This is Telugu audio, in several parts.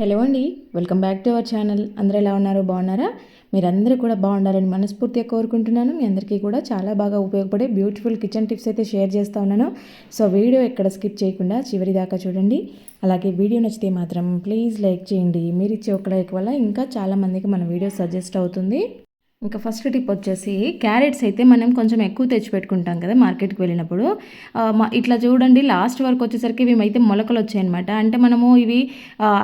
హలో అండి welcome back to our channel. అందరూ ఎలా ఉన్నారు? బాగున్నారా? మీరందరూ కూడా బాగుండాలని మనస్ఫూర్తిగా కోరుకుంటున్నాను. మీ అందరికీ కూడా చాలా బాగా ఉపయోగపడే బ్యూటిఫుల్ కిచెన్ టిప్స్ అయితే షేర్ చేస్తూ ఉన్నాను. సో వీడియో ఎక్కడ స్కిప్ చేయకుండా చివరి దాకా చూడండి. అలాగే వీడియో నచ్చితే మాత్రం ప్లీజ్ లైక్ చేయండి. మీరు ఇచ్చే ఒక లైక్ వల్ల ఇంకా చాలామందికి మన వీడియో సజెస్ట్ అవుతుంది. ఇంకా ఫస్ట్ టిప్ వచ్చేసి క్యారెట్స్ అయితే మనం కొంచెం ఎక్కువ తెచ్చి పెట్టుకుంటాం కదా మార్కెట్కి వెళ్ళినప్పుడు. ఇట్లా చూడండి లాస్ట్ వరకు వచ్చేసరికి ఇవి అయితే మొలకలు వచ్చాయన్నమాట. అంటే మనము ఇవి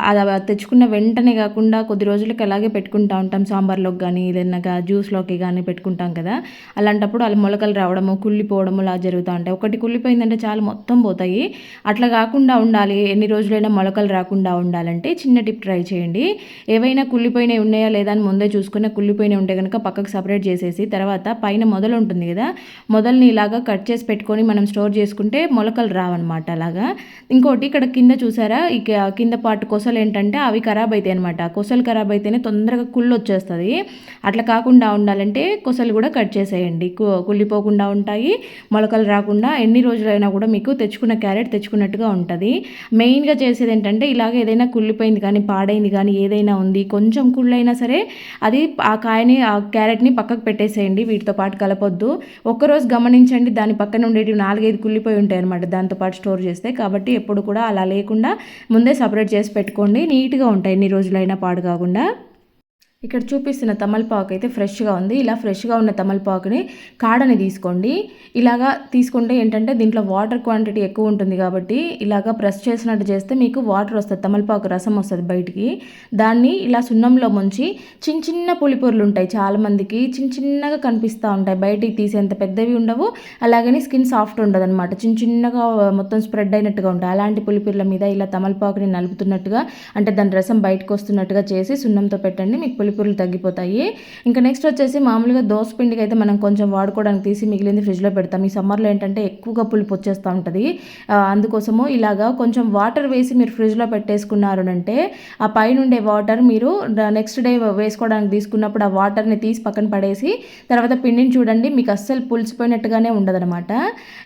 అది తెచ్చుకున్న వెంటనే కాకుండా కొద్ది రోజులకి అలాగే పెట్టుకుంటా ఉంటాం. సాంబార్లోకి కానీ ఏదైనా జ్యూస్లోకి కానీ పెట్టుకుంటాం కదా. అలాంటప్పుడు అలా మొలకలు రావడము కుళ్ళిపోవడము అలా జరుగుతూ ఉంటాయి. ఒకటి కుళ్ళిపోయిందంటే చాలా మొత్తం పోతాయి. అట్లా కాకుండా ఉండాలి. ఎన్ని రోజులైనా మొలకలు రాకుండా ఉండాలంటే చిన్న టిప్ ట్రై చేయండి. ఏవైనా కుళ్ళిపోయినవి ఉన్నాయా లేదా అని ముందే చూసుకున్న కుళ్ళిపోయినవి ఉంటే కనుక పక్కకు సపరేట్ చేసేసి తర్వాత పైన మొదలు ఉంటుంది కదా మొదల్ని ఇలాగా కట్ చేసి పెట్టుకొని మనం స్టోర్ చేసుకుంటే మొలకలు రావన్నమాట అలాగా. ఇంకోటి ఇక్కడ కింద చూసారా ఇక కింద పాటు కొసలు ఏంటంటే అవి ఖరాబ్ అవుతాయి అనమాట కొసలు ఖరాబ్ అయితేనే తొందరగా కుళ్ళు వచ్చేస్తుంది. అట్లా కాకుండా ఉండాలంటే కొసలు కూడా కట్ చేసేయండి. కుళ్ళిపోకుండా ఉంటాయి మొలకలు రాకుండా ఎన్ని రోజులైనా కూడా మీకు తెచ్చుకున్న క్యారెట్ తెచ్చుకున్నట్టుగా ఉంటుంది. మెయిన్గా చేసేది ఏంటంటే ఇలాగ ఏదైనా కుళ్ళిపోయింది కానీ పాడైంది కానీ ఏదైనా ఉంది కొంచెం కుళ్ళైనా సరే అది ఆ కాయని ఆ క్యారెట్ని పక్కకు పెట్టేసేయండి వీటితో పాటు కలపొద్దు. ఒక్కరోజు గమనించండి దాని పక్కన ఉండేటివి నాలుగైదు కుళ్ళిపోయి ఉంటాయి అనమాట దాంతోపాటు స్టోర్ చేస్తే కాబట్టి ఎప్పుడు కూడా అలా లేకుండా ముందే సపరేట్ చేసి పెట్టుకోండి. నీట్గా ఉంటాయి ఎన్ని రోజులైనా పాడు కాకుండా. ఇక్కడ చూపిస్తున్న తమలపాకు అయితే ఫ్రెష్గా ఉంది. ఇలా ఫ్రెష్గా ఉన్న తమలపాకుని కాడని తీసుకోండి. ఇలాగా తీసుకుంటే ఏంటంటే దీంట్లో వాటర్ క్వాంటిటీ ఎక్కువ ఉంటుంది కాబట్టి ఇలాగా ప్రెస్ చేసినట్టు చేస్తే మీకు వాటర్ వస్తుంది తమలపాకు రసం వస్తుంది బయటికి. దాన్ని ఇలా సున్నంలో ముంచి చిన్న చిన్న పులిపొరులు ఉంటాయి చాలామందికి చిన్న చిన్నగా కనిపిస్తూ ఉంటాయి. బయటికి తీసేంత పెద్దవి ఉండవు అలాగని స్కిన్ సాఫ్ట్ ఉండదు అనమాట చిన్న చిన్నగా మొత్తం స్ప్రెడ్ అయినట్టుగా ఉంటాయి. అలాంటి పులిపొరుల మీద ఇలా తమలపాకుని నలుపుతున్నట్టుగా అంటే దాని రసం బయటకు వస్తున్నట్టుగా చేసి సున్నంతో పెట్టండి మీకు పులిపురులు తగ్గిపోతాయి. ఇంకా నెక్స్ట్ వచ్చేసి మామూలుగా దోశ పిండికి అయితే మనం కొంచెం వాడుకోవడానికి తీసి మిగిలింది ఫ్రిడ్జ్లో పెడతాం. ఈ సమ్మర్లో ఏంటంటే ఎక్కువగా పులుపు వచ్చేస్తూ ఉంటుంది. అందుకోసము ఇలాగా కొంచెం వాటర్ వేసి మీరు ఫ్రిడ్జ్లో పెట్టేసుకున్నారు అంటే ఆ పైన ఉండే వాటర్ మీరు నెక్స్ట్ డే వేసుకోవడానికి తీసుకున్నప్పుడు ఆ వాటర్ని తీసి పక్కన పడేసి తర్వాత పిండిని చూడండి. మీకు అస్సలు పులిచిపోయినట్టుగానే ఉండదనమాట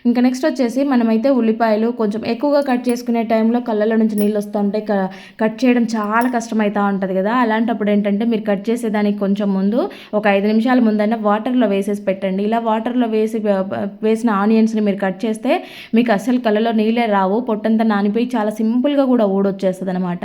ఇంకా నెక్స్ట్ వచ్చేసి మనమైతే ఉల్లిపాయలు కొంచెం ఎక్కువగా కట్ చేసుకునే టైంలో కళ్ళలో నుంచి నీళ్ళు వస్తూ ఉంటాయి. కట్ చేయడం చాలా కష్టమవుతూ ఉంటుంది కదా. అలాంటప్పుడు ఏంటంటే మీరు కట్ చేసేదానికి కొంచెం ముందు ఒక ఐదు నిమిషాల ముందైనా వాటర్లో వేసేసి పెట్టండి. ఇలా వాటర్లో వేసి వేసిన ఆనియన్స్ని మీరు కట్ చేస్తే మీకు అస్సలు కళ్ళలో నీళ్ళే రావు. పొట్టంతా నానిపోయి చాలా సింపుల్గా కూడా ఊడొచ్చేస్తుంది అనమాట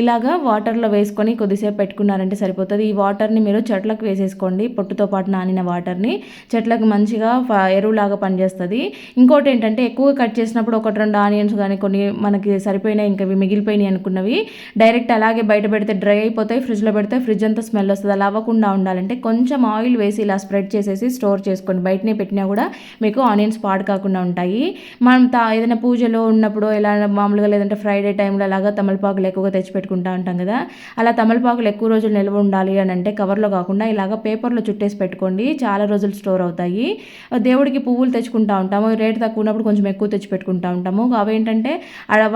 ఇలాగా వాటర్లో వేసుకొని కొద్దిసేపు పెట్టుకున్నారంటే సరిపోతుంది. ఈ వాటర్ని మీరు చెట్లకు వేసేసుకోండి. పొట్టుతో పాటు నానిన వాటర్ని చెట్లకు మంచిగా ఎరువులాగా పనిచేస్తుంది. ఇంకోటి ఏంటంటే ఎక్కువ కట్ చేసినప్పుడు ఒకటి రెండు ఆనియన్స్ కానీ కొన్ని మనకి సరిపోయినాయి ఇంకా మిగిలిపోయినాయి అనుకున్నవి డైరెక్ట్ అలాగే బయట పెడితే డ్రై అయిపోతాయి ఫ్రిడ్జ్లో పెడితే ఫ్రిడ్జ్ అంతా స్మెల్ వస్తుంది. అలా అవ్వకుండా ఉండాలంటే కొంచెం ఆయిల్ వేసి ఇలా స్ప్రెడ్ చేసేసి స్టోర్ చేసుకోండి. బయటనే పెట్టినా కూడా మీకు ఆనియన్స్ పాడు కాకుండా ఉంటాయి. మనం తా ఏదైనా పూజలో ఉన్నప్పుడు ఎలా మామూలుగా లేదంటే ఫ్రైడే టైంలో అలాగా తమలపాకులు ఎక్కువగా తెచ్చి పెట్టుకుంటా ఉంటాం కదా. అలా తమలపాకులు ఎక్కువ రోజులు నిల్వ ఉండాలి అని అంటే కవర్లో కాకుండా ఇలాగ పేపర్లో చుట్టేసి పెట్టుకోండి. చాలా రోజులు స్టోర్ అవుతాయి. దేవుడికి పువ్వులు తెచ్చుకుంటా ఉంటాము. రేటు తక్కువ ఉన్నప్పుడు కొంచెం ఎక్కువ తెచ్చి పెట్టుకుంటా ఉంటాము. అవి ఏంటంటే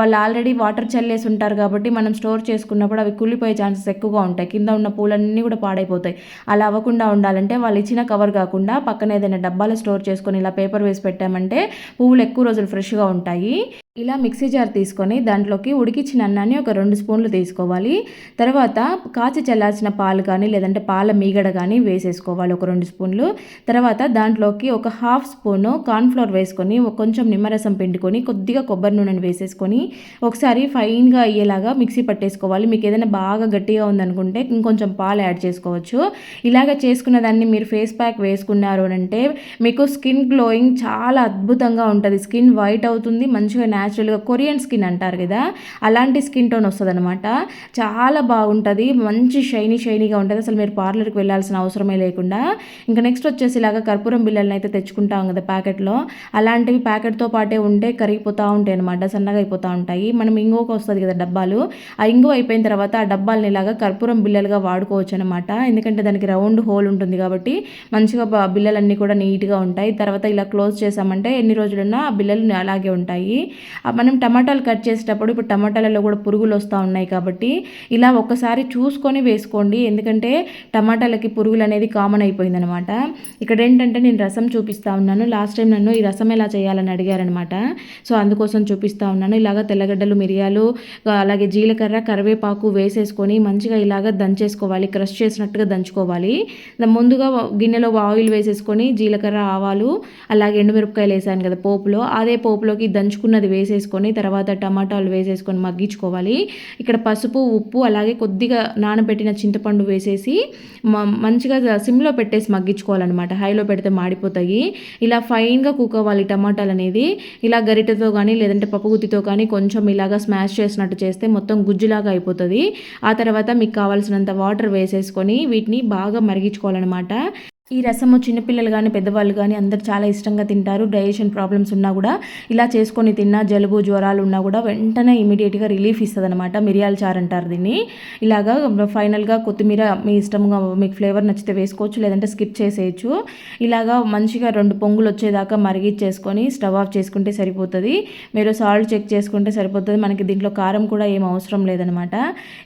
వాళ్ళు ఆల్రెడీ వాటర్ చల్లేసి ఉంటారు కాబట్టి మనం స్టోర్ చేసుకున్నప్పుడు అవి కుళ్ళిపోయే ఛాన్సెస్ ఎక్కువగా ఉంటాయి. కింద ఉన్న పూలన్నీ కూడా పాడైపోతాయి. అలా అవ్వకుండా ఉండాలంటే వాళ్ళు ఇచ్చిన కవర్ కాకుండా పక్కన ఏదైనా డబ్బాలో స్టోర్ చేసుకొని ఇలా పేపర్ వేసి పెట్టామంటే పువ్వులు ఎక్కువ రోజులు ఫ్రెష్గా ఉంటాయి. ఇలా మిక్సీ జార్ తీసుకొని దాంట్లోకి ఉడికించిన అన్నాన్ని ఒక రెండు స్పూన్లు తీసుకోవాలి. తర్వాత కాచి చల్లార్చిన పాలు కానీ లేదంటే పాల మీగడ కానీ వేసేసుకోవాలి ఒక రెండు స్పూన్లు. తర్వాత దాంట్లోకి ఒక హాఫ్ స్పూను కార్న్ఫ్లోర్ వేసుకొని కొంచెం నిమ్మరసం పిండుకొని కొద్దిగా కొబ్బరి నూనెని వేసేసుకొని ఒకసారి ఫైన్గా అయ్యేలాగా మిక్సీ పట్టేసుకోవాలి. మీకు ఏదైనా బాగా గట్టిగా ఉందనుకుంటే ఇంకొంచెం పాలు యాడ్ చేసుకోవచ్చు. ఇలాగ చేసుకున్న దాన్ని మీరు ఫేస్ ప్యాక్ వేసుకున్నారు అంటే మీకు స్కిన్ గ్లోయింగ్ చాలా అద్భుతంగా ఉంటుంది. స్కిన్ వైట్ అవుతుంది మంచిగా న్యాచురల్గా కొరియన్ స్కిన్ అంటారు కదా అలాంటి స్కిన్ టోన్ వస్తుంది అనమాట చాలా బాగుంటుంది మంచి షైనీ షైనీగా ఉంటుంది. అసలు మీరు పార్లర్కి వెళ్ళాల్సిన అవసరమే లేకుండా. ఇంకా నెక్స్ట్ వచ్చేసి ఇలాగా కర్పూరం బిల్లల్ని అయితే తెచ్చుకుంటాం కదా ప్యాకెట్లో. అలాంటివి ప్యాకెట్తో పాటే ఉంటే కరిగిపోతూ ఉంటాయి అనమాట సన్నగా అయిపోతూ ఉంటాయి. మనం ఇంగువకు వస్తుంది కదా డబ్బాలు ఆ ఇంగువ అయిపోయిన తర్వాత ఆ డబ్బాలని ఇలాగా కర్పూరం బిల్లలుగా వాడుకోవచ్చు అనమాట ఎందుకంటే దానికి రౌండ్ హోల్ ఉంటుంది కాబట్టి మంచిగా బిల్లలన్నీ కూడా నీట్గా ఉంటాయి. తర్వాత ఇలా క్లోజ్ చేసామంటే ఎన్ని రోజులున్నా ఆ బిల్లలు అలాగే ఉంటాయి. మనం టమాటాలు కట్ చేసేటప్పుడు ఇప్పుడు టమాటాలలో కూడా పురుగులు వస్తూ ఉన్నాయి కాబట్టి ఇలా ఒక్కసారి చూసుకొని వేసుకోండి. ఎందుకంటే టమాటాలకి పురుగులు అనేది కామన్ అయిపోయిందనమాట. ఇక్కడ ఏంటంటే నేను రసం చూపిస్తూ ఉన్నాను. లాస్ట్ టైం నన్ను ఈ రసం ఎలా చేయాలని అడిగారనమాట. సో అందుకోసం చూపిస్తూ ఉన్నాను. ఇలాగ తెల్లగడ్డలు మిరియాలు అలాగే జీలకర్ర కరివేపాకు వేసేసుకొని మంచిగా ఇలాగ దంచేసుకోవాలి. క్రష్ చేసినట్టుగా దంచుకోవాలి. ముందుగా గిన్నెలో ఆయిల్ వేసేసుకొని జీలకర్ర ఆవాలు అలాగే ఎండుమిరపకాయలు వేసాను కదా పోపులో. అదే పోపులోకి దంచుకున్నది వేసేసుకొని తర్వాత టమాటాలు వేసేసుకొని మగ్గించుకోవాలి. ఇక్కడ పసుపు ఉప్పు అలాగే కొద్దిగా నానబెట్టిన చింతపండు వేసేసి మంచిగా సిమ్లో పెట్టేసి మగ్గించుకోవాలన్నమాట. హైలో పెడితే మాడిపోతాయి. ఇలా ఫైన్గా కుక్ అవ్వాలి టమాటాలు అనేది. ఇలా గరిటెతో కానీ లేదంటే పప్పుగుత్తితో కానీ కొంచెం ఇలాగా స్మాష్ చేసినట్టు చేస్తే మొత్తం గుజ్జులాగా అయిపోతుంది. ఆ తర్వాత మీకు కావాల్సినంత వాటర్ వేసేసుకొని వీటిని బాగా మరిగించుకోవాలన్నమాట. ఈ రసము చిన్నపిల్లలు కానీ పెద్దవాళ్ళు కానీ అందరు చాలా ఇష్టంగా తింటారు. డైజెషన్ ప్రాబ్లమ్స్ ఉన్నా కూడా ఇలా చేసుకొని తిన్నా జలుబు జ్వరాలు ఉన్నా కూడా వెంటనే ఇమీడియట్గా రిలీఫ్ ఇస్తుంది అనమాట మిరియాల చారు అంటారు దీన్ని. ఇలాగా ఫైనల్గా కొత్తిమీర మీ ఇష్టంగా మీకు ఫ్లేవర్ నచ్చితే వేసుకోవచ్చు లేదంటే స్కిప్ చేసేయచ్చు. ఇలాగా మంచిగా రెండు పొంగులు వచ్చేదాకా మరిగిచ్చేసుకొని స్టవ్ ఆఫ్ చేసుకుంటే సరిపోతుంది. మీరు సాల్ట్ చెక్ చేసుకుంటే సరిపోతుంది. మనకి దీంట్లో కారం కూడా ఏం అవసరం లేదనమాట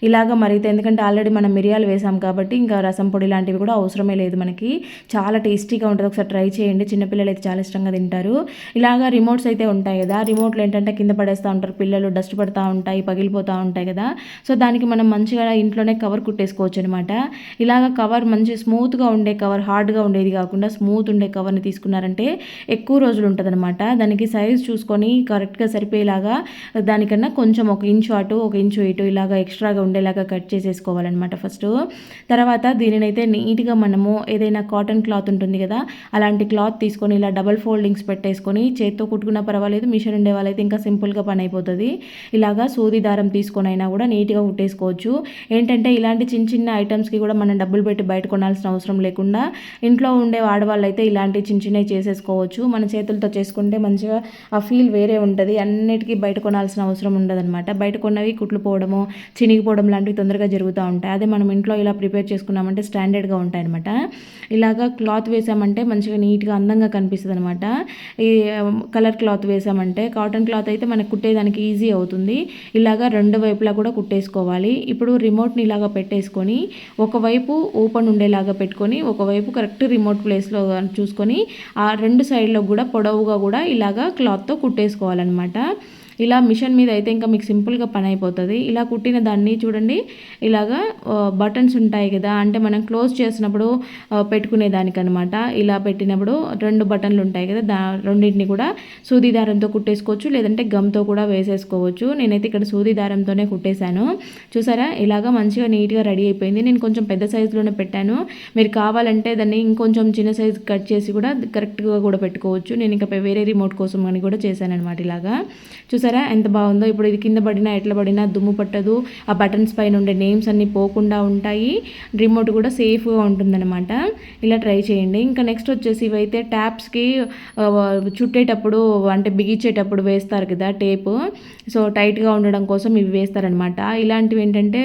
ఇలాగ మరిగితే ఎందుకంటే ఆల్రెడీ మనం మిరియాలు వేసాం కాబట్టి ఇంకా రసం పొడి లాంటివి కూడా అవసరమే లేదు మనకి. చాలా టేస్టీగా ఉంటుంది. ఒకసారి ట్రై చేయండి. చిన్నపిల్లలు అయితే చాలా ఇష్టంగా తింటారు. ఇలాగా రిమోట్స్ అయితే ఉంటాయి కదా. రిమోట్లు ఏంటంటే కింద పడేస్తూ ఉంటారు. పిల్లలు డస్ట్ పడుతూ ఉంటాయి పగిలిపోతూ ఉంటాయి కదా. సో దానికి మనం మంచిగా ఇంట్లోనే కవర్ కుట్టేసుకోవచ్చు అనమాట ఇలాగ కవర్ మంచి స్మూత్గా ఉండే కవర్ హార్డ్గా ఉండేది కాకుండా స్మూత్ ఉండే కవర్ని తీసుకున్నారంటే ఎక్కువ రోజులు ఉంటుందన్నమాట. దానికి సైజ్ చూసుకొని కరెక్ట్గా సరిపోయేలాగా దానికన్నా కొంచెం ఒక ఇంచు అటు ఒక ఇంచు ఇటు ఇలాగా ఎక్స్ట్రాగా ఉండేలాగా కట్ చేసేసుకోవాలన్నమాట ఫస్ట్. తర్వాత దీనినైతే నీట్గా మనము ఏదైనా కాటన్ క్లాత్ ఉంటుంది కదా అలాంటి క్లాత్ తీసుకొని ఇలా డబల్ ఫోల్డింగ్స్ పెట్టేసుకొని చేత్తో కుట్టుకున్నా పర్వాలేదు మిషన్ ఉండే వాళ్ళైతే ఇంకా సింపుల్గా పని అయిపోతుంది. ఇలాగా సూది దారం తీసుకొని అయినా కూడా నీట్గా కుట్టేసుకోవచ్చు. ఏంటంటే ఇలాంటి చిన్న చిన్న ఐటమ్స్కి కూడా మనం డబ్బులు పెట్టి బయట కొనాల్సిన అవసరం లేకుండా ఇంట్లో ఉండే ఆడవాళ్ళు అయితే ఇలాంటి చిన్న చిన్నవి చేసేసుకోవచ్చు. మన చేతులతో చేసుకుంటే మంచిగా ఆ ఫీల్ వేరే ఉంటుంది. అన్నిటికీ బయట కొనాల్సిన అవసరం ఉండదన్నమాట. బయట కొన్నవి కుట్లు పోవడము చినిగిపోవడం లాంటివి తొందరగా జరుగుతూ ఉంటాయి. అదే మనం ఇంట్లో ఇలా ప్రిపేర్ చేసుకున్నామంటే స్టాండర్డ్గా ఉంటాయి అనమాట ఇలా ఇలాగా క్లాత్ వేసామంటే మంచిగా నీట్గా అందంగా కనిపిస్తుంది అనమాట ఈ కలర్ క్లాత్ వేసామంటే కాటన్ క్లాత్ అయితే మనకు కుట్టేదానికి ఈజీ అవుతుంది. ఇలాగా రెండు వైపులా కూడా కుట్టేసుకోవాలి. ఇప్పుడు రిమోట్ని ఇలాగా పెట్టేసుకొని ఒకవైపు ఓపెన్ ఉండేలాగా పెట్టుకొని ఒకవైపు కరెక్ట్ రిమోట్ ప్లేస్లో చూసుకొని ఆ రెండు సైడ్లో కూడా పొడవుగా కూడా ఇలాగా క్లాత్తో కుట్టేసుకోవాలన్నమాట. ఇలా మిషన్ మీద అయితే ఇంకా మీకు సింపుల్గా పని అయిపోతుంది. ఇలా కుట్టిన దాన్ని చూడండి. ఇలాగా బటన్స్ ఉంటాయి కదా అంటే మనం క్లోజ్ చేసినప్పుడు పెట్టుకునే దానికనమాట ఇలా పెట్టినప్పుడు రెండు బటన్లు ఉంటాయి కదా దా రెండింటిని కూడా సూది దారంతో కుట్టేసుకోవచ్చు లేదంటే గమ్తో కూడా వేసేసుకోవచ్చు. నేనైతే ఇక్కడ సూది దారంతోనే కుట్టేశాను. చూసారా? ఇలాగా మంచిగా నీట్గా రెడీ అయిపోయింది. నేను కొంచెం పెద్ద సైజులోనే పెట్టాను. మీరు కావాలంటే దాన్ని ఇంకొంచెం చిన్న సైజు కట్ చేసి కూడా కరెక్ట్గా కూడా పెట్టుకోవచ్చు. నేను ఇంకా వేరే రిమోట్ కోసం అని కూడా చేశాను అనమాట ఇలాగా. చూసారా? చూసారా? ఎంత బాగుందో. ఇప్పుడు ఇది కింద పడినా ఎట్లా పడినా దుమ్ము పట్టదు. ఆ బటన్స్ పైన ఉండే నేమ్స్ అన్నీ పోకుండా ఉంటాయి. రిమోట్ కూడా సేఫ్గా ఉంటుందన్నమాట. ఇలా ట్రై చేయండి. ఇంకా నెక్స్ట్ వచ్చేసి ఇవైతే ట్యాప్స్కి చుట్టేటప్పుడు అంటే బిగించేటప్పుడు వేస్తారు కదా టేప్. సో టైట్గా ఉండడం కోసం ఇవి వేస్తారనమాట ఇలాంటివి ఏంటంటే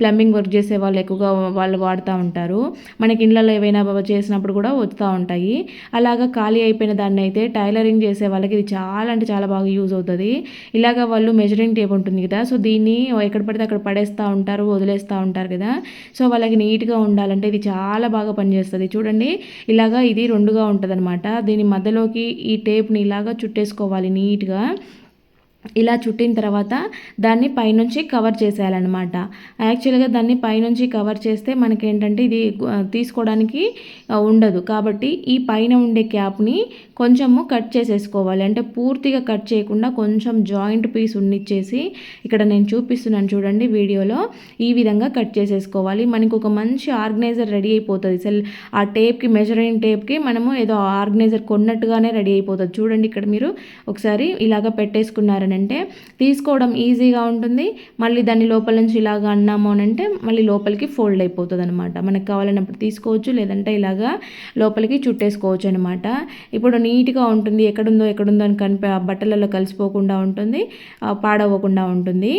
ప్లంబింగ్ వర్క్ చేసే వాళ్ళు ఎక్కువగా వాళ్ళు వాడుతూ ఉంటారు. మనకి ఇళ్ళలో ఏవైనా చేసినప్పుడు కూడా వస్తూ ఉంటాయి. అలాగా ఖాళీ అయిపోయిన దాన్ని అయితే టైలరింగ్ చేసే వాళ్ళకి ఇది చాలా అంటే చాలా బాగా యూజ్ అవుతుంది. ఇలాగ వాళ్ళు మెజరింగ్ టేప్ ఉంటుంది కదా సో దీన్ని ఎక్కడ పడితే అక్కడ పడేస్తూ ఉంటారు వదిలేస్తూ ఉంటారు కదా. సో వాళ్ళకి నీట్గా ఉండాలంటే ఇది చాలా బాగా పనిచేస్తుంది. చూడండి ఇలాగా ఇది రెండుగా ఉంటుంది అనమాట దీని మధ్యలోకి ఈ టేప్ని ఇలాగా చుట్టేసుకోవాలి నీట్గా ఇలా చుట్టిన తర్వాత దాన్ని పైనుంచి కవర్ చేసేయాలన్నమాట. యాక్చువల్గా దాన్ని పైనుంచి కవర్ చేస్తే మనకేంటంటే ఇది తీసుకోవడానికి ఉండదు. కాబట్టి ఈ పైన ఉండే క్యాప్ని కొంచెము కట్ చేసేసుకోవాలి. అంటే పూర్తిగా కట్ చేయకుండా కొంచెం జాయింట్ పీస్ ఉండిచ్చేసి ఇక్కడ నేను చూపిస్తున్నాను చూడండి వీడియోలో. ఈ విధంగా కట్ చేసేసుకోవాలి. మనకు ఒక మంచి ఆర్గనైజర్ రెడీ అయిపోతుంది. సెల్ ఆ టేప్కి మెజరింగ్ టేప్కి మనము ఏదో ఆర్గనైజర్ కొన్నట్టుగానే రెడీ అయిపోతుంది. చూడండి ఇక్కడ మీరు ఒకసారి ఇలాగ పెట్టేసుకున్నారని అంటే తీసుకోవడం ఈజీగా ఉంటుంది. మళ్ళీ దాన్ని లోపల నుంచి ఇలాగ అన్నాము అని అంటే మళ్ళీ లోపలికి ఫోల్డ్ అయిపోతుంది అనమాట మనకు కావాలన్నప్పుడు తీసుకోవచ్చు లేదంటే ఇలాగా లోపలికి చుట్టేసుకోవచ్చు అనమాట ఇప్పుడు నీట్గా ఉంటుంది ఎక్కడుందో ఎక్కడుందో అని కనిపి బట్టలలో కలిసిపోకుండా ఉంటుంది పాడవకుండా ఉంటుంది.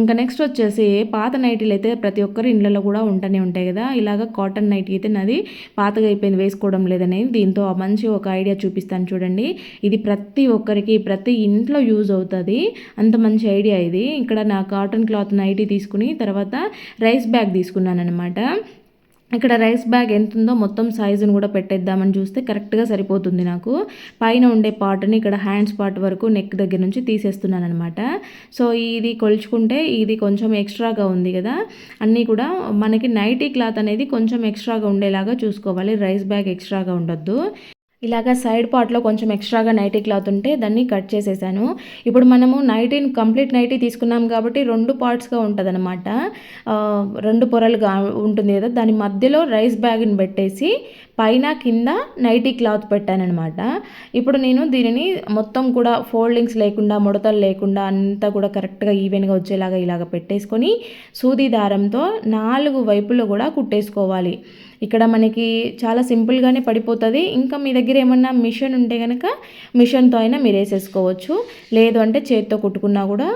ఇంకా నెక్స్ట్ వచ్చేసి పాత నైటీలు అయితే ప్రతి ఒక్కరి ఇళ్ళలో కూడా ఉంటూనే ఉంటాయి కదా. ఇలాగ కాటన్ నైటీ అయితే నాది పాతగా అయిపోయింది వేసుకోవడం లేదనేది దీంతో మంచి ఒక ఐడియా చూపిస్తాను చూడండి. ఇది ప్రతి ఒక్కరికి ప్రతి ఇంట్లో యూజ్ అవుతుంది. ఉంటుంది అంత మంచి ఐడియా ఇది. ఇక్కడ నా కాటన్ క్లాత్ నైటీ తీసుకుని తర్వాత రైస్ బ్యాగ్ తీసుకున్నాను అనమాట ఇక్కడ రైస్ బ్యాగ్ ఎంత ఉందో మొత్తం సైజును కూడా పెట్టేద్దామని చూస్తే కరెక్ట్గా సరిపోతుంది నాకు. పైన ఉండే పార్ట్ని ఇక్కడ హ్యాండ్స్ పార్ట్ వరకు నెక్ దగ్గర నుంచి తీసేస్తున్నాను అనమాట సో ఇది కొలుచుకుంటే ఇది కొంచెం ఎక్స్ట్రాగా ఉంది కదా. అన్నీ కూడా మనకి నైటీ క్లాత్ అనేది కొంచెం ఎక్స్ట్రాగా ఉండేలాగా చూసుకోవాలి. రైస్ బ్యాగ్ ఎక్స్ట్రాగా ఉండొద్దు. ఇలాగ సైడ్ పార్ట్లో కొంచెం ఎక్స్ట్రాగా నైటీ క్లాత్ ఉంటే దాన్ని కట్ చేసేసాను. ఇప్పుడు మనము నైటీని కంప్లీట్ నైటీ తీసుకున్నాం కాబట్టి రెండు పార్ట్స్గా ఉంటుందనమాట రెండు పొరలుగా ఉంటుంది కదా దాని మధ్యలో రైస్ బ్యాగ్ని పెట్టేసి పైన కింద నైటీ క్లాత్ పెట్టానమాట ఇప్పుడు నేను దీనిని మొత్తం కూడా ఫోల్డింగ్స్ లేకుండా ముడతలు లేకుండా అంతా కూడా కరెక్ట్గా ఈవెన్గా వచ్చేలాగా ఇలాగ పెట్టేసుకొని సూది దారంతో నాలుగు వైపులు కూడా కుట్టేసుకోవాలి. ఇక్కడ మనకి చాలా సింపుల్గానే పడిపోతుంది. ఇంకా మీ దగ్గర ఏమన్నా మిషన్ ఉంటే కనుక మిషన్తో అయినా మీరు వేసేసుకోవచ్చు. లేదు అంటే చేతితో కుట్టుకున్నా కూడా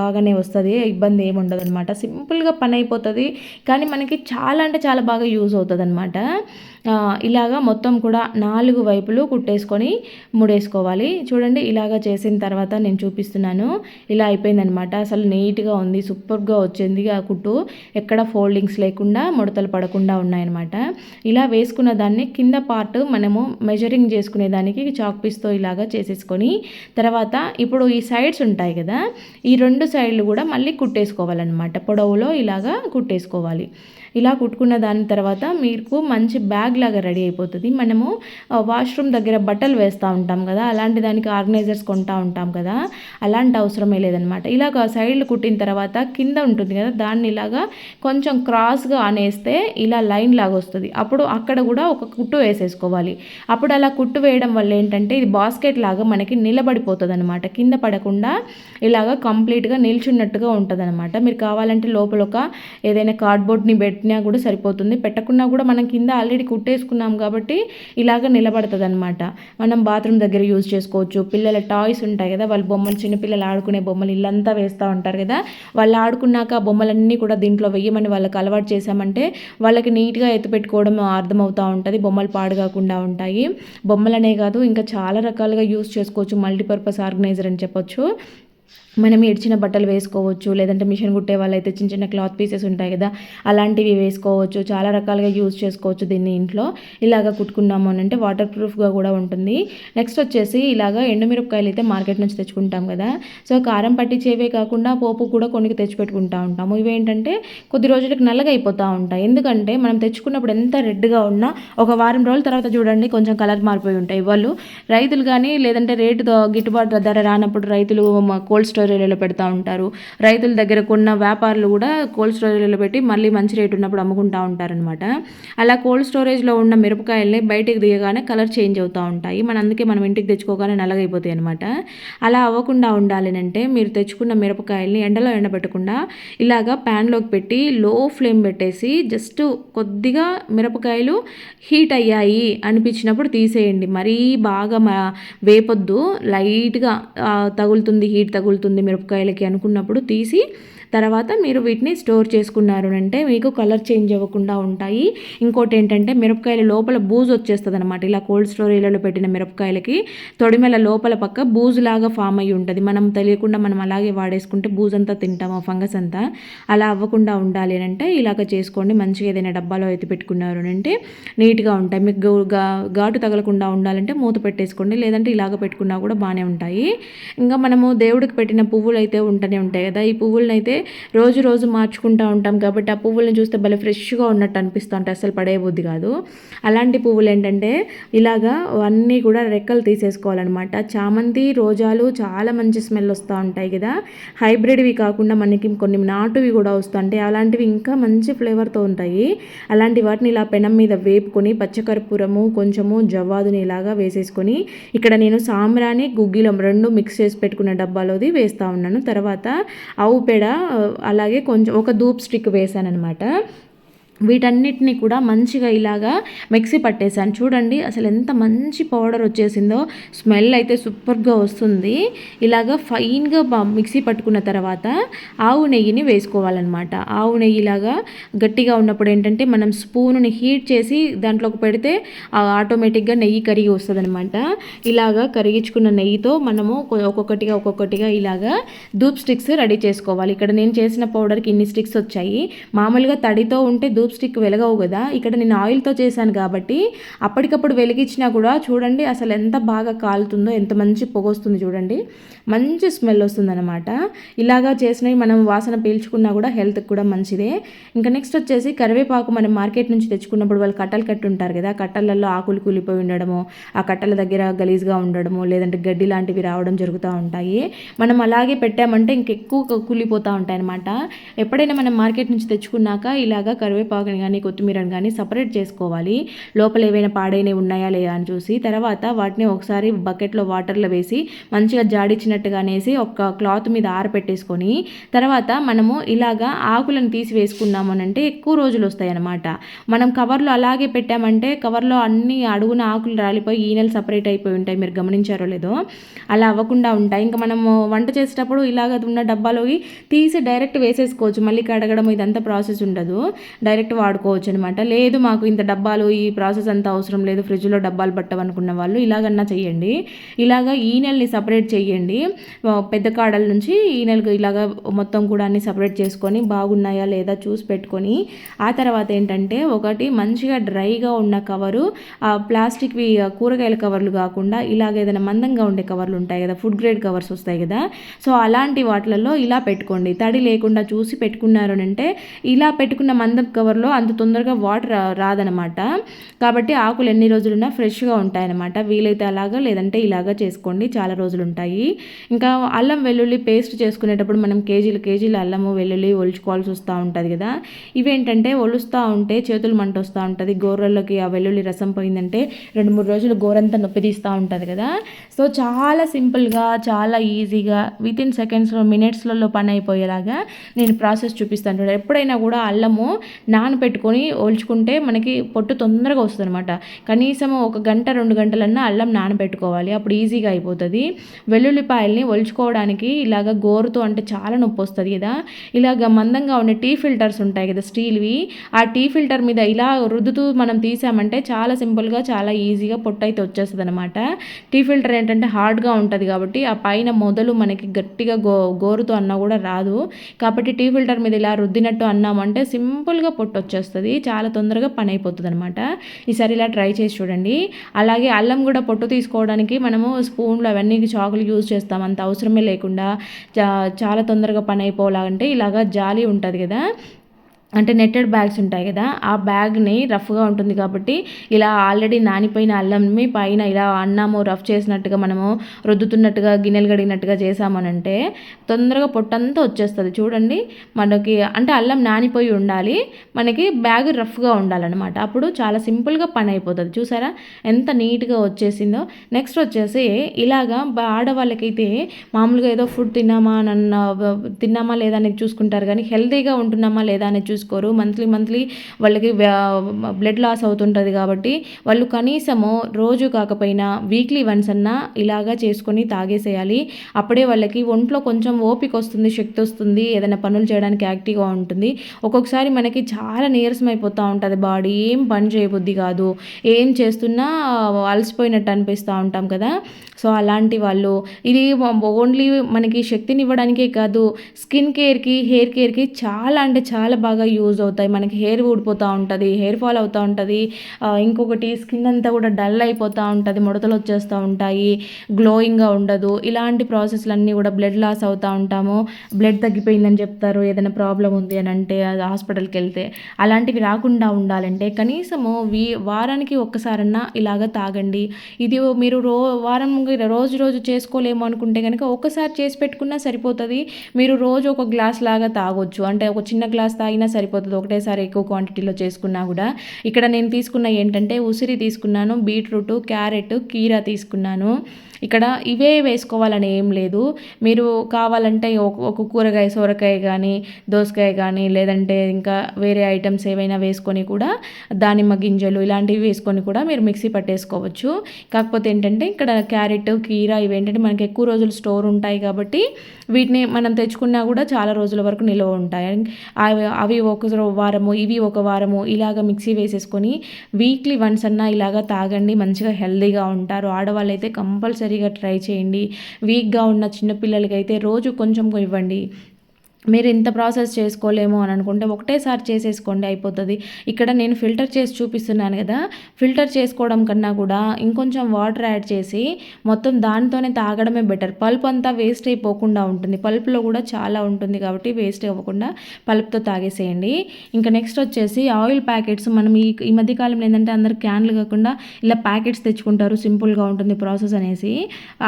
బాగానే వస్తుంది. ఇబ్బంది ఏమి ఉండదు అనమాట సింపుల్గా పని అయిపోతుంది. కానీ మనకి చాలా అంటే చాలా బాగా యూజ్ అవుతుంది అనమాట ఇలాగా మొత్తం కూడా నాలుగు వైపులు కుట్టేసుకొని ముడేసుకోవాలి. చూడండి ఇలాగా చేసిన తర్వాత నేను చూపిస్తున్నాను. ఇలా అయిపోయిందనమాట అసలు నీట్గా ఉంది సూపర్గా వచ్చింది ఆ కుట్టు. ఎక్కడ ఫోల్డింగ్స్ లేకుండా ముడతలు పడకుండా ఉన్నాయన్నమాట. ఇలా వేసుకున్న దాన్ని కింద పార్ట్ మనము మెజరింగ్ చేసుకునే దానికి చాక్ పీస్తో ఇలాగా చేసేసుకొని తర్వాత ఇప్పుడు ఈ సైడ్స్ ఉంటాయి కదా ఈ రెండు సైడ్లు కూడా మళ్ళీ కుట్టేసుకోవాలన్నమాట. పొడవులో ఇలాగా కుట్టేసుకోవాలి. ఇలా కుట్టుకున్న దాని తర్వాత మీకు మంచి బ్యాగ్ లాగా రెడీ అయిపోతుంది. మనము వాష్రూమ్ దగ్గర బట్టలు వేస్తూ ఉంటాం కదా అలాంటి దానికి ఆర్గనైజర్స్ కొంటూ ఉంటాం కదా అలాంటి అవసరమే లేదనమాట ఇలాగ సైడ్లు కుట్టిన తర్వాత కింద ఉంటుంది కదా దాన్ని ఇలాగా కొంచెం క్రాస్గా అనేస్తే ఇలా లైన్ లాగా వస్తుంది. అప్పుడు అక్కడ కూడా ఒక కుట్టు వేసేసుకోవాలి. అప్పుడు అలా కుట్టు వేయడం వల్ల ఏంటంటే ఇది బాస్కెట్ లాగా మనకి నిలబడిపోతుంది అనమాట కింద పడకుండా ఇలాగ కంప్లీట్గా నిల్చున్నట్టుగా ఉంటుంది అనమాట మీరు కావాలంటే లోపల ఒక ఏదైనా కార్డ్బోర్డ్ని పెట్టి పెట్టినా కూడా సరిపోతుంది. పెట్టకుండా కూడా మనం కింద ఆల్రెడీ కుట్టేసుకున్నాం కాబట్టి ఇలాగ నిలబడుతుంది అనమాట మనం బాత్రూమ్ దగ్గర యూజ్ చేసుకోవచ్చు. పిల్లల టాయ్స్ ఉంటాయి కదా వాళ్ళ బొమ్మలు చిన్నపిల్లలు ఆడుకునే బొమ్మలు ఇల్లంతా వేస్తూ ఉంటారు కదా. వాళ్ళు ఆడుకున్నాక ఆ బొమ్మలన్నీ కూడా దీంట్లో వెయ్యమని వాళ్ళకి అలవాటు చేసామంటే వాళ్ళకి నీట్గా ఎత్తుపెట్టుకోవడం అర్థమవుతూ ఉంటుంది. బొమ్మలు పాడుగాకుండా ఉంటాయి. బొమ్మలనే కాదు ఇంకా చాలా రకాలుగా యూజ్ చేసుకోవచ్చు. మల్టీపర్పస్ ఆర్గనైజర్ అని చెప్పొచ్చు. మనం ఏడ్చిన బట్టలు వేసుకోవచ్చు లేదంటే మిషన్ కుట్టే వాళ్ళైతే చిన్న చిన్న క్లాత్ పీసెస్ ఉంటాయి కదా అలాంటివి వేసుకోవచ్చు చాలా రకాలుగా యూజ్ చేసుకోవచ్చు దీన్ని ఇంట్లో. ఇలాగ కుట్టుకున్నాము అని అంటే వాటర్ ప్రూఫ్గా కూడా ఉంటుంది. నెక్స్ట్ వచ్చేసి ఇలాగ ఎండుమిరపకాయలు అయితే మార్కెట్ నుంచి తెచ్చుకుంటాం కదా. సో కారం పట్టించేవే కాకుండా పోపు కూడా కొన్ని తెచ్చిపెట్టుకుంటా ఉంటాము. ఇవేంటంటే కొద్ది రోజులకు నల్లగా అయిపోతూ ఉంటాయి. ఎందుకంటే మనం తెచ్చుకున్నప్పుడు ఎంత రెడ్గా ఉన్నా ఒక వారం రోజుల తర్వాత చూడండి కొంచెం కలర్ మారిపోయి ఉంటాయి. వాళ్ళు రైతులు కానీ లేదంటే రేటు గిట్టుబాటు ధర రానప్పుడు రైతులు కోల్డ్ స్టోర్ స్టోరేజ్లలో పెడతా ఉంటారు. రైతుల దగ్గర కొన్న వ్యాపారులు కూడా కోల్డ్ స్టోరేజ్లో పెట్టి మళ్ళీ మంచి రేటు ఉన్నప్పుడు అమ్ముకుంటూ ఉంటారనమాట అలా కోల్డ్ స్టోరేజ్లో ఉన్న మిరపకాయల్ని బయటికి దిగగానే కలర్ చేంజ్ అవుతూ ఉంటాయి. మన అందుకే మనం ఇంటికి తెచ్చుకోగానే నల్లగైపోతాయి అనమాట అలా అవ్వకుండా ఉండాలి అంటే మీరు తెచ్చుకున్న మిరపకాయల్ని ఎండలో ఎండబెట్టకుండా ఇలాగా ప్యాన్లోకి పెట్టి లో ఫ్లేమ్ పెట్టేసి జస్ట్ కొద్దిగా మిరపకాయలు హీట్ అయ్యాయి అనిపించినప్పుడు తీసేయండి. మరీ బాగా వేపొద్దు. లైట్గా తగులుతుంది హీట్ తగులుతుంది మిరపకాయలకి అనుకున్నప్పుడు తీసి తర్వాత మీరు వీటిని స్టోర్ చేసుకున్నారు అంటే మీకు కలర్ చేంజ్ అవ్వకుండా ఉంటాయి. ఇంకోటి ఏంటంటే మిరపకాయల లోపల బూజు వచ్చేస్తుంది అనమాట ఇలా కోల్డ్ స్టోరేజ్లలో పెట్టిన మిరపకాయలకి తొడిమెల లోపల పక్క బూజులాగా ఫామ్ అయ్యి ఉంటుంది. మనం తెలియకుండా మనం అలాగే వాడేసుకుంటే బూజంతా తింటాము ఫంగస్ అంతా. అలా అవ్వకుండా ఉండాలి అంటే ఇలాగ చేసుకోండి. మంచిగా ఏదైనా డబ్బాలో అయితే పెట్టుకున్నారు అంటే నీట్గా ఉంటాయి. మీకు ఘాటు తగలకుండా ఉండాలంటే మూత పెట్టేసుకోండి. లేదంటే ఇలాగ పెట్టుకున్నా కూడా బాగానే ఉంటాయి. ఇంకా మనము దేవుడికి పెట్టిన పువ్వులు అయితే ఉంటూనే ఉంటాయి కదా. ఈ పువ్వులను అయితే రోజు రోజు మార్చుకుంటూ ఉంటాం కాబట్టి ఆ పువ్వులను చూస్తే భలే ఫ్రెష్గా ఉన్నట్టు అనిపిస్తూ ఉంటాయి అసలు పడే బుద్ధి కాదు. అలాంటి పువ్వులు ఏంటంటే ఇలాగా అన్నీ కూడా రెక్కలు తీసేసుకోవాలన్నమాట. చామంతి రోజాలు చాలా మంచి స్మెల్ వస్తూ ఉంటాయి కదా. హైబ్రిడ్వి కాకుండా మనకి కొన్ని నాటువి కూడా వస్తుంటాయి. అలాంటివి ఇంకా మంచి ఫ్లేవర్తో ఉంటాయి. అలాంటి వాటిని ఇలా పెనం మీద వేపుకొని పచ్చకర్పూరము కొంచెము జవ్వాదుని ఇలాగా వేసేసుకొని ఇక్కడ నేను సాంబ్రాని గుగ్గిలం రెండు మిక్స్ చేసి పెట్టుకున్న డబ్బాలోది వేస్తూ ఉన్నాను. తర్వాత ఆవు పేడ అలాగే కొంచెం ఒక ధూప్ స్టిక్ వేసాను అనమాట వీటన్నిటిని కూడా మంచిగా ఇలాగా మిక్సీ పట్టేశాను. చూడండి అసలు ఎంత మంచి పౌడర్ వచ్చేసిందో. స్మెల్ అయితే సూపర్గా వస్తుంది. ఇలాగా ఫైన్గా మిక్సీ పట్టుకున్న తర్వాత ఆవు నెయ్యిని వేసుకోవాలన్నమాట. ఆవు నెయ్యి ఇలాగా గట్టిగా ఉన్నప్పుడు ఏంటంటే మనం స్పూన్ని హీట్ చేసి దాంట్లోకి పెడితే ఆటోమేటిక్గా నెయ్యి కరిగి వస్తుంది అనమాట ఇలాగా కరిగించుకున్న నెయ్యితో మనము ఒక్కొక్కటిగా ఒక్కొక్కటిగా ఇలాగా ధూప్ స్టిక్స్ రెడీ చేసుకోవాలి. ఇక్కడ నేను చేసిన పౌడర్కి ఇన్ని స్టిక్స్ వచ్చాయి. మామూలుగా తడితో ఉంటే ధూప్ ధూప్ స్టిక్ వెలగవు కదా. ఇక్కడ నేను ఆయిల్తో చేశాను కాబట్టి అప్పటికప్పుడు వెలిగించినా కూడా చూడండి అసలు ఎంత బాగా కాలుతుందో ఎంత మంచి పొగ వస్తుంది చూడండి. మంచి స్మెల్ వస్తుందన్నమాట. ఇలాగా చేసినవి మనం వాసన పీల్చుకున్నా కూడా హెల్త్కి కూడా మంచిదే. ఇంకా నెక్స్ట్ వచ్చేసి కరివేపాకు మనం మార్కెట్ నుంచి తెచ్చుకున్నప్పుడు వాళ్ళు కట్టలు కట్టి ఉంటారు కదా. కట్టలలో ఆకులు కూలిపోయి ఉండడము ఆ కట్టల దగ్గర గలీజ్గా ఉండడము లేదంటే గడ్డి లాంటివి రావడం జరుగుతూ ఉంటాయి. మనం అలాగే పెట్టామంటే ఇంకెక్కువ కూలిపోతూ ఉంటాయి అనమాట ఎప్పుడైనా మనం మార్కెట్ నుంచి తెచ్చుకున్నాక ఇలాగా కరివేపాకు కరివేపాకుని కానీ కొత్తిమీరని కానీ సపరేట్ చేసుకోవాలి. లోపల ఏవైనా పాడైనవి ఉన్నాయా లేదా అని చూసి తర్వాత వాటిని ఒకసారి బకెట్లో వాటర్లో వేసి మంచిగా జాడిచ్చినట్టుగా అనేసి ఒక క్లాత్ మీద ఆరపెట్టేసుకొని తర్వాత మనము ఇలాగా ఆకులను తీసి వేసుకున్నాము అంటే ఎక్కువ రోజులు వస్తాయి అన్నమాట మనం కవర్లో అలాగే పెట్టామంటే కవర్లో అన్ని అడుగున ఆకులు రాలిపోయి ఈనెలు సపరేట్ అయిపోయి ఉంటాయి. మీరు గమనించారో లేదో అలా అవ్వకుండా ఉంటాయి. ఇంకా మనము వంట చేసేటప్పుడు ఇలాగ ఉన్న డబ్బాలోకి తీసి డైరెక్ట్ వేసేసుకోవచ్చు. మళ్ళీ కడగడం ఇదంతా ప్రాసెస్ ఉండదు. డైరెక్ట్ డైరెక్ట్ వాడుకోవచ్చు అనమాట లేదు మాకు ఇంత డబ్బాలు ఈ ప్రాసెస్ అంతా అవసరం లేదు ఫ్రిడ్జ్లో డబ్బాలు పట్టవనుకున్న వాళ్ళు ఇలాగన్నా చేయండి ఇలాగ ఈ నెలని సపరేట్ చేయండి పెద్ద కాడల నుంచి ఈ నెలకు ఇలాగ మొత్తం కూడా అన్ని సపరేట్ చేసుకొని బాగున్నాయా లేదా చూసి పెట్టుకొని ఆ తర్వాత ఏంటంటే ఒకటి మంచిగా డ్రైగా ఉన్న కవరు ఆ ప్లాస్టిక్వి కూరగాయల కవర్లు కాకుండా ఇలాగ ఏదైనా మందంగా ఉండే కవర్లు ఉంటాయి కదా ఫుడ్ గ్రేడ్ కవర్స్ వస్తాయి కదా. సో అలాంటి వాటిలలో ఇలా పెట్టుకోండి. తడి లేకుండా చూసి పెట్టుకున్నారు అంటే ఇలా పెట్టుకున్న మందం కవర్ కవర్లో అంత తొందరగా వాటర్ రాదనమాట కాబట్టి ఆకులు ఎన్ని రోజులున్నా ఫ్రెష్గా ఉంటాయన్నమాట. వీలైతే అలాగా లేదంటే ఇలాగా చేసుకోండి. చాలా రోజులు ఉంటాయి ఇంకా అల్లం వెల్లుల్లి పేస్ట్ చేసుకునేటప్పుడు మనం కేజీలు కేజీలు అల్లము వెల్లుల్లి ఒలుచుకోవాల్సి వస్తూ ఉంటుంది కదా. ఇవేంటంటే ఒలుస్తూ ఉంటే చేతులు మంట వస్తూ ఉంటుంది. గోర్రెల్లోకి ఆ వెల్లుల్లి రసం పోయిందంటే రెండు మూడు రోజులు గోరంతా నొప్పి తీస్తూ ఉంటుంది కదా. సో చాలా సింపుల్గా చాలా ఈజీగా విత్ ఇన్ సెకండ్స్లో మినిట్స్లలో పని అయిపోయేలాగా నేను ప్రాసెస్ చూపిస్తాను ఎప్పుడైనా కూడా అల్లము నా నానబెట్టుకొని ఓల్చుకుంటే మనకి పొట్టు తొందరగా వస్తుంది అనమాట కనీసం ఒక గంట రెండు గంటలన్నా అల్లం నానబెట్టుకోవాలి. అప్పుడు ఈజీగా అయిపోతుంది. వెల్లుల్లిపాయల్ని ఒలుచుకోవడానికి ఇలాగ గోరుతో అంటే చాలా నొప్పి వస్తుంది కదా. ఇలాగ మందంగా ఉండే టీ ఫిల్టర్స్ ఉంటాయి కదా స్టీల్వి. ఆ టీ ఫిల్టర్ మీద ఇలా రుద్దుతూ మనం తీసామంటే చాలా సింపుల్గా చాలా ఈజీగా పొట్టు అయితే వచ్చేస్తుంది అనమాట టీ ఫిల్టర్ ఏంటంటే హార్డ్గా ఉంటుంది కాబట్టి ఆ పైన మొదలు మనకి గట్టిగా గో గోరుతో అన్నా కూడా రాదు. కాబట్టి టీ ఫిల్టర్ మీద ఇలా రుద్దినట్టు అన్నామంటే సింపుల్గా పొట్టు పొట్టు వచ్చేస్తుంది చాలా తొందరగా పని అయిపోతుంది అనమాట ఈసారి ఇలా ట్రై చేసి చూడండి. అలాగే అల్లం కూడా పొట్టు తీసుకోవడానికి మనము స్పూన్లు అవన్నీ చాకులు యూజ్ చేస్తాం అంత అవసరమే లేకుండా చాలా తొందరగా పని అయిపోవాలంటే ఇలాగా జాలి ఉంటుంది కదా. అంటే నెట్టెడ్ బ్యాగ్స్ ఉంటాయి కదా ఆ బ్యాగ్ని రఫ్గా ఉంటుంది కాబట్టి ఇలా ఆల్రెడీ నానిపోయిన అల్లంని పైన ఇలా అన్నము రఫ్ చేసినట్టుగా మనము రుద్దుతున్నట్టుగా గిన్నెలు కడిగినట్టుగా చేసామనంటే తొందరగా పొట్టంతా వచ్చేస్తుంది. చూడండి మనకి అంటే అల్లం నానిపోయి ఉండాలి మనకి బ్యాగ్ రఫ్గా ఉండాలన్నమాట. అప్పుడు చాలా సింపుల్గా పని అయిపోతుంది. చూసారా? ఎంత నీట్గా వచ్చేసిందో. నెక్స్ట్ వచ్చేసి ఇలాగా ఆడవాళ్ళకైతే మామూలుగా ఏదో ఫుడ్ తిన్నామా నన్న తిన్నామా లేదా అనేది చూసుకుంటారు కానీ హెల్తీగా ఉంటున్నామా లేదా అనేది చూసుకోరు మంత్లీ మంత్లీ వాళ్ళకి బ్లడ్ లాస్ అవుతుంటుంది కాబట్టి వాళ్ళు కనీసము రోజు కాకపోయినా వీక్లీ వన్స్ అన్నా ఇలాగా చేసుకొని తాగేసేయాలి. అప్పుడే వాళ్ళకి ఒంట్లో కొంచెం ఓపిక వస్తుంది శక్తి వస్తుంది ఏదైనా పనులు చేయడానికి యాక్టివ్గా ఉంటుంది. ఒక్కొక్కసారి మనకి చాలా నీరసం అయిపోతూ ఉంటుంది. బాడీ ఏం పని చేయబుద్ధి కాదు. ఏం చేస్తున్నా అలసిపోయినట్టు అనిపిస్తూ ఉంటాం కదా. సో అలాంటి వాళ్ళు ఇది ఓన్లీ మనకి శక్తిని ఇవ్వడానికే కాదు స్కిన్ కేర్కి హెయిర్ కేర్కి చాలా అంటే చాలా బాగా యూజ్ అవుతాయి. మనకి హెయిర్ ఊడిపోతూ ఉంటుంది హెయిర్ ఫాల్ అవుతూ ఉంటుంది. ఇంకొకటి స్కిన్ అంతా కూడా డల్ అయిపోతూ ఉంటుంది ముడతలు వచ్చేస్తూ ఉంటాయి గ్లోయింగ్గా ఉండదు. ఇలాంటి ప్రాసెస్లన్నీ కూడా బ్లడ్ లాస్ అవుతూ ఉంటాము. బ్లడ్ తగ్గిపోయిందని చెప్తారు ఏదైనా ప్రాబ్లం ఉంది అని అంటే హాస్పిటల్కి వెళ్తే. అలాంటివి రాకుండా ఉండాలంటే కనీసము వీ వారానికి ఒక్కసారన్నా ఇలాగ తాగండి. ఇది మీరు రో వారం రోజు రోజు చేసుకోలేము అనుకుంటే కనుక ఒక్కసారి చేసి పెట్టుకున్నా సరిపోతుంది. మీరు రోజు ఒక గ్లాస్ లాగా తాగొచ్చు. అంటే ఒక చిన్న గ్లాస్ తాగినా సరిపోతుంది. ఒకటేసారి ఎక్కువ క్వాంటిటీలో చేసుకున్నా కూడా. ఇక్కడ నేను తీసుకున్న ఏంటంటే ఉసిరి తీసుకున్నాను బీట్రూట్ క్యారెట్ కీరా తీసుకున్నాను. ఇక్కడ ఇవే వేసుకోవాలని ఏం లేదు. మీరు కావాలంటే ఒక కూరగాయ సొరకాయ కానీ దోసకాయ కానీ లేదంటే ఇంకా వేరే ఐటమ్స్ ఏవైనా వేసుకొని కూడా దానిమ్మ గింజలు ఇలాంటివి వేసుకొని కూడా మీరు మిక్సీ పట్టేసుకోవచ్చు. కాకపోతే ఏంటంటే ఇక్కడ క్యారెట్ కీరా ఇవేంటంటే మనకి ఎక్కువ రోజులు స్టోర్ ఉంటాయి కాబట్టి వీటిని మనం తెచ్చుకున్నా కూడా చాలా రోజుల వరకు నిల్వ ఉంటాయి. అవి అవి ఒక వారము ఇవి ఒక వారము ఇలాగ మిక్సీ వేసేసుకొని వీక్లీ వన్స్ అన్నా ఇలాగ తాగండి మంచిగా హెల్దీగా ఉంటారు. ఆడవాళ్ళు అయితే కంపల్సరీగా ట్రై చేయండి. వీక్గా ఉన్న చిన్నపిల్లలకి అయితే రోజు కొంచెం ఇవ్వండి. మీరు ఇంత ప్రాసెస్ చేసుకోలేము అని అనుకుంటే ఒకటేసారి చేసేసుకోండి అయిపోతుంది. ఇక్కడ నేను ఫిల్టర్ చేసి చూపిస్తున్నాను కదా ఫిల్టర్ చేసుకోవడం కన్నా కూడా ఇంకొంచెం వాటర్ యాడ్ చేసి మొత్తం దానితోనే తాగడమే బెటర్. పల్ప్ అంతా వేస్ట్ అయిపోకుండా ఉంటుంది. పల్ప్లో కూడా చాలా ఉంటుంది కాబట్టి వేస్ట్ అవ్వకుండా పల్ప్తో తాగేసేయండి. ఇంకా నెక్స్ట్ వచ్చేసి ఆయిల్ ప్యాకెట్స్. మనం ఈ ఈ మధ్యకాలంలో ఏంటంటే అందరు క్యాన్లు కాకుండా ఇలా ప్యాకెట్స్ తెచ్చుకుంటారు సింపుల్గా ఉంటుంది ప్రాసెస్ అనేసి.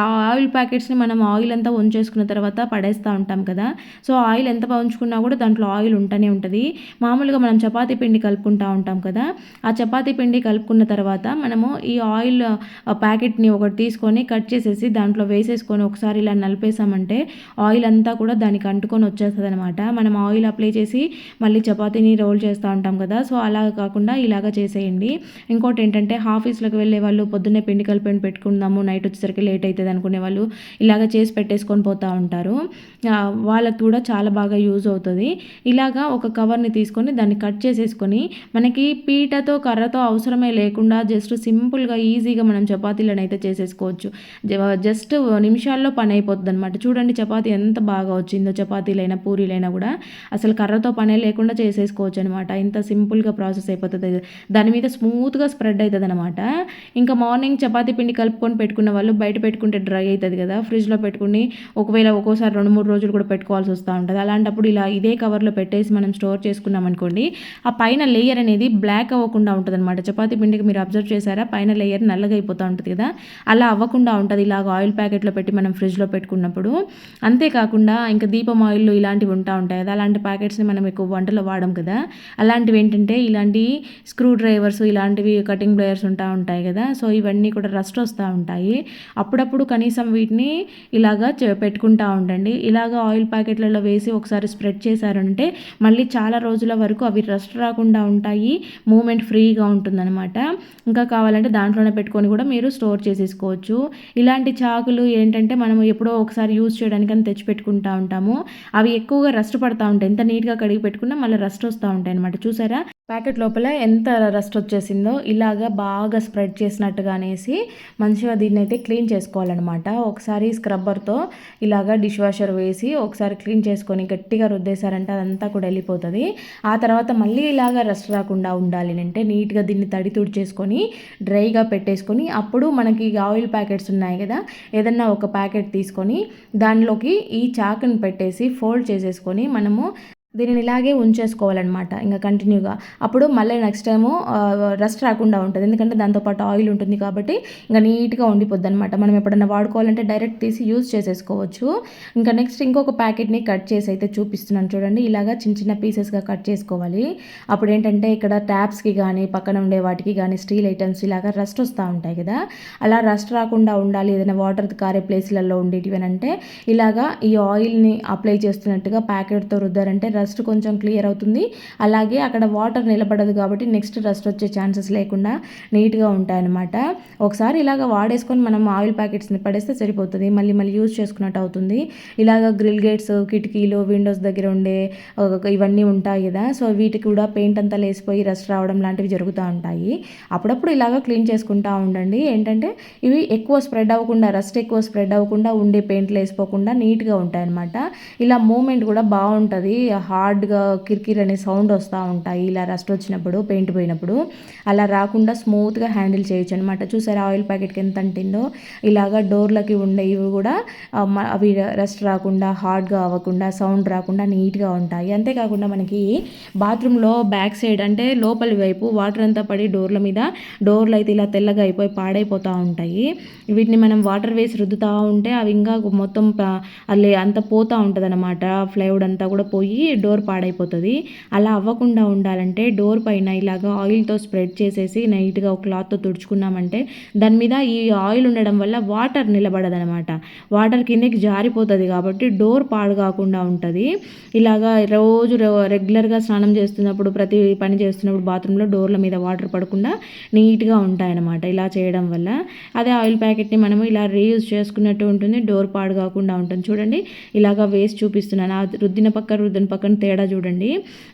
ఆ ఆయిల్ ప్యాకెట్స్ని మనం ఆయిల్ అంతా వంచేసుకున్న తర్వాత పడేస్తూ ఉంటాం కదా. సో ఆయిల్ ఎంత పంచుకున్నా కూడా దాంట్లో ఆయిల్ ఉంటూనే ఉంటుంది. మామూలుగా మనం చపాతీ పిండి కలుపుకుంటూ ఉంటాం కదా ఆ చపాతీ పిండి కలుపుకున్న తర్వాత మనము ఈ ఆయిల్ ప్యాకెట్ని ఒకటి తీసుకొని కట్ చేసేసి దాంట్లో వేసేసుకొని ఒకసారి ఇలా నలిపేసామంటే ఆయిల్ అంతా కూడా దానికి అంటుకొని వచ్చేస్తుంది అనమాట మనం ఆయిల్ అప్లై చేసి మళ్ళీ చపాతీని రోల్ చేస్తూ ఉంటాం కదా సో అలా కాకుండా ఇలాగ చేసేయండి. ఇంకోటి ఏంటంటే ఆఫీస్లోకి వెళ్ళే వాళ్ళు పొద్దున్నే పిండి కలిపి పెట్టుకుందాము నైట్ వచ్చేసరికి లేట్ అవుతుంది అనుకునే వాళ్ళు ఇలాగ చేసి పెట్టేసుకొని పోతూ ఉంటారు. వాళ్ళకి కూడా చాలా బాగా యూజ్ అవుతుంది. ఇలాగా ఒక కవర్ని తీసుకొని దాన్ని కట్ చేసేసుకొని మనకి పీటతో కర్రతో అవసరమే లేకుండా జస్ట్ సింపుల్గా ఈజీగా మనం చపాతీలను అయితే చేసేసుకోవచ్చు. జస్ట్ నిమిషాల్లో పని అయిపోతుంది అనమాట చూడండి చపాతీ ఎంత బాగా వచ్చిందో చపాతీలైనా పూరీలైనా కూడా. అసలు కర్రతో పనే లేకుండా చేసేసుకోవచ్చు అనమాట ఇంత సింపుల్గా ప్రాసెస్ అయిపోతుంది. దాని మీద స్మూత్గా స్ప్రెడ్ అవుతుంది అనమాట ఇంకా మార్నింగ్ చపాతీ పిండి కలుపుకొని పెట్టుకున్న వాళ్ళు బయట పెట్టుకుంటే డ్రై అవుతుంది కదా. ఫ్రిడ్జ్లో పెట్టుకుని ఒకవేళ ఒక్కోసారి రెండు మూడు రోజులు కూడా పెట్టుకోవాల్సి వస్తూ ఉంటుంది. అలాంటప్పుడు ఇలా ఇదే కవర్లో పెట్టేసి మనం స్టోర్ చేసుకున్నాం అనుకోండి ఆ పైన లేయర్ అనేది బ్లాక్ అవ్వకుండా ఉంటుంది అనమాట చపాతి పిండికి మీరు అబ్జర్వ్ చేశారా? పైన లేయర్ నల్లగా అయిపోతూ ఉంటుంది కదా? అలా అవ్వకుండా ఉంటుంది. ఇలాగ ఆయిల్ ప్యాకెట్లో పెట్టి మనం ఫ్రిడ్జ్లో పెట్టుకున్నప్పుడు. అంతేకాకుండా ఇంకా దీపం ఆయిల్ ఇలాంటివి ఉంటా ఉంటాయి కదా? అలాంటి ప్యాకెట్స్ని మనం ఎక్కువ వంటలో వాడడం కదా? అలాంటివి ఏంటంటే ఇలాంటి స్క్రూ డ్రైవర్స్ ఇలాంటివి కటింగ్ బ్లేయర్స్ ఉంటా ఉంటాయి కదా? సో ఇవన్నీ కూడా రస్ట్ వస్తూ ఉంటాయి. అప్పుడప్పుడు కనీసం వీటిని ఇలాగా పెట్టుకుంటా ఉండండి. ఇలాగ ఆయిల్ ప్యాకెట్లలో వేసి ఒకసారి స్ప్రెడ్ చేశారంటే మళ్ళీ చాలా రోజుల వరకు అవి రస్ట్ రాకుండా ఉంటాయి మూమెంట్ ఫ్రీగా ఉంటుందన్నమాట. ఇంకా కావాలంటే దాంట్లోనే పెట్టుకొని కూడా మీరు స్టోర్ చేసేసుకోవచ్చు. ఇలాంటి చాకులు ఏంటంటే మనం ఎప్పుడో ఒకసారి యూజ్ చేయడానికి అని తెచ్చిపెట్టుకుంటా ఉంటాము. అవి ఎక్కువగా రస్ట్ పడతా ఉంటాయి. ఎంత నీట్గా కడిగి పెట్టుకున్నా మళ్ళీ రస్ట్ వస్తూ ఉంటాయి అనమాట చూసారా? ప్యాకెట్ లోపల ఎంత రస్ట్ వచ్చేసిందో ఇలాగా బాగా స్ప్రెడ్ చేసినట్టుగా అనేసి మంచిగా దీన్ని అయితే క్లీన్ చేసుకోవాలన్నమాట. ఒకసారి స్క్రబ్బర్తో ఇలాగా డిష్ వాషర్ వేసి ఒకసారి క్లీన్ చేసుకొని గట్టిగా రుద్దేశారంటే అదంతా కూడా వెళ్ళిపోతుంది. ఆ తర్వాత మళ్ళీ ఇలాగా రస్ట్ రాకుండా ఉండాలి అంటే నీట్గా దీన్ని తడి తుడిచేసుకొని డ్రైగా పెట్టేసుకొని అప్పుడు మనకి ఆయిల్ ప్యాకెట్స్ ఉన్నాయి కదా ఏదన్నా ఒక ప్యాకెట్ తీసుకొని దానిలోకి ఈ చాకుని పెట్టేసి ఫోల్డ్ చేసేసుకొని మనము దీనిని ఇలాగే ఉంచేసుకోవాలన్నమాట ఇంకా కంటిన్యూగా అప్పుడు మళ్ళీ నెక్స్ట్ టైము రస్ట్ రాకుండా ఉంటుంది. ఎందుకంటే దాంతోపాటు ఆయిల్ ఉంటుంది కాబట్టి ఇంకా నీట్గా ఉండిపోద్ది అనమాట మనం ఎప్పుడైనా వాడుకోవాలంటే డైరెక్ట్ తీసి యూజ్ చేసేసుకోవచ్చు. ఇంకా నెక్స్ట్ ఇంకొక ప్యాకెట్ని కట్ చేసి అయితే చూపిస్తున్నాను చూడండి. ఇలాగా చిన్న చిన్న పీసెస్గా కట్ చేసుకోవాలి. అప్పుడు ఏంటంటే ఇక్కడ ట్యాప్స్కి కానీ పక్కన ఉండే వాటికి కానీ స్టీల్ ఐటమ్స్ ఇలాగా రస్ట్ వస్తూ ఉంటాయి కదా. అలా రస్ట్ రాకుండా ఉండాలి. ఏదైనా వాటర్ కారే ప్లేస్లలో ఉండేటివి అంటే ఇలాగా ఈ ఆయిల్ని అప్లై చేస్తున్నట్టుగా ప్యాకెట్తో రుద్దారంటే రస్ట్ కొంచెం క్లియర్ అవుతుంది. అలాగే అక్కడ వాటర్ నిలబడదు కాబట్టి నెక్స్ట్ రస్ట్ వచ్చే ఛాన్సెస్ లేకుండా నీట్గా ఉంటాయన్నమాట. ఒకసారి ఇలాగ వాడేసుకొని మనం ఆయిల్ ప్యాకెట్స్ని పడేస్తే సరిపోతుంది. మళ్ళీ మళ్ళీ యూజ్ చేసుకున్నట్టు అవుతుంది. ఇలాగ గ్రిల్ గేట్స్ కిటికీలు విండోస్ దగ్గర ఉండే ఇవన్నీ ఉంటాయి కదా. సో వీటికి కూడా పెయింట్ అంతా లేసిపోయి రస్ట్ రావడం లాంటివి జరుగుతూ ఉంటాయి. అప్పుడప్పుడు ఇలాగ క్లీన్ చేసుకుంటూ ఉండండి. ఏంటంటే ఇవి ఎక్కువ స్ప్రెడ్ అవ్వకుండా రస్ట్ ఎక్కువ స్ప్రెడ్ అవ్వకుండా ఉండే పెయింట్లు వేసిపోకుండా నీట్గా ఉంటాయి అనమాట ఇలా మూమెంట్ కూడా బాగుంటుంది. హార్డ్గా కిర్కిర్ అనే సౌండ్ వస్తూ ఉంటాయి. ఇలా రస్ట్ వచ్చినప్పుడు పెయింట్ పోయినప్పుడు అలా రాకుండా స్మూత్గా హ్యాండిల్ చేయొచ్చు అనమాట చూసారా ఆయిల్ ప్యాకెట్కి ఎంత అంటిందో? ఇలాగా డోర్లకి ఉండే ఇవి కూడా అవి రస్ట్ రాకుండా హార్డ్గా అవ్వకుండా సౌండ్ రాకుండా నీట్గా ఉంటాయి. అంతేకాకుండా మనకి బాత్రూంలో బ్యాక్ సైడ్ అంటే లోపలి వైపు వాటర్ అంతా పడి డోర్ల మీద డోర్లు అయితే ఇలా తెల్లగా అయిపోయి పాడైపోతూ ఉంటాయి. వీటిని మనం వాటర్ వేసి రుద్దుతూ ఉంటే అవి ఇంకా మొత్తం అల్లే అంత పోతూ ఉంటుంది అనమాట ఫ్లైవుడ్ అంతా కూడా పోయి డోర్ పాడైపోతుంది. అలా అవ్వకుండా ఉండాలంటే డోర్ పైన ఇలాగ ఆయిల్తో స్ప్రెడ్ చేసేసి నైట్గా ఒక క్లాత్తో తుడుచుకున్నామంటే దాని మీద ఈ ఆయిల్ ఉండడం వల్ల వాటర్ నిలబడదనమాట. వాటర్ కిందకి జారిపోతుంది కాబట్టి డోర్ పాడు కాకుండా ఉంటుంది. ఇలాగా రోజు రెగ్యులర్గా స్నానం చేస్తున్నప్పుడు ప్రతి పని చేస్తున్నప్పుడు బాత్రూంలో డోర్ల మీద వాటర్ పడకుండా నీట్గా ఉంటాయన్నమాట ఇలా చేయడం వల్ల. అదే ఆయిల్ ప్యాకెట్ని మనము ఇలా రీయూజ్ చేసుకున్నట్టు ఉంటుంది డోర్ పాడు కాకుండా ఉంటుంది. చూడండి ఇలాగా వేస్ట్ చూపిస్తున్నాను. ఆ రుద్దిన పక్క రుద్దిన పక్క పక్కన తేడా చూడండి.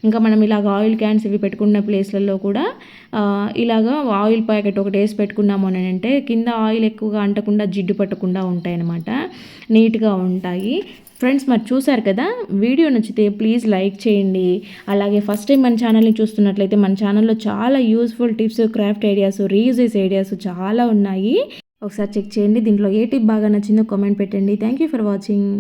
ఇంకా మనం ఇలాగ ఆయిల్ క్యాన్స్ ఇవి పెట్టుకున్న ప్లేస్లలో కూడా ఇలాగా ఆయిల్ ప్యాకెట్ ఒకటి వేసి పెట్టుకున్నాము అని అంటే కింద ఆయిల్ ఎక్కువగా అంటకుండా జిడ్డు పట్టకుండా ఉంటాయి అన్నమాట నీట్గా ఉంటాయి. ఫ్రెండ్స్ మరి చూసారు కదా? వీడియో నచ్చితే ప్లీజ్ లైక్ చేయండి. అలాగే ఫస్ట్ టైం మన ఛానల్ని చూస్తున్నట్లయితే మన ఛానల్లో చాలా useful tips craft ideas reuses ideas చాలా ఉన్నాయి. ఒకసారి చెక్ చేయండి. దీంట్లో ఏ టిప్ బాగా నచ్చిందో కామెంట్ పెట్టండి. Thank you for watching.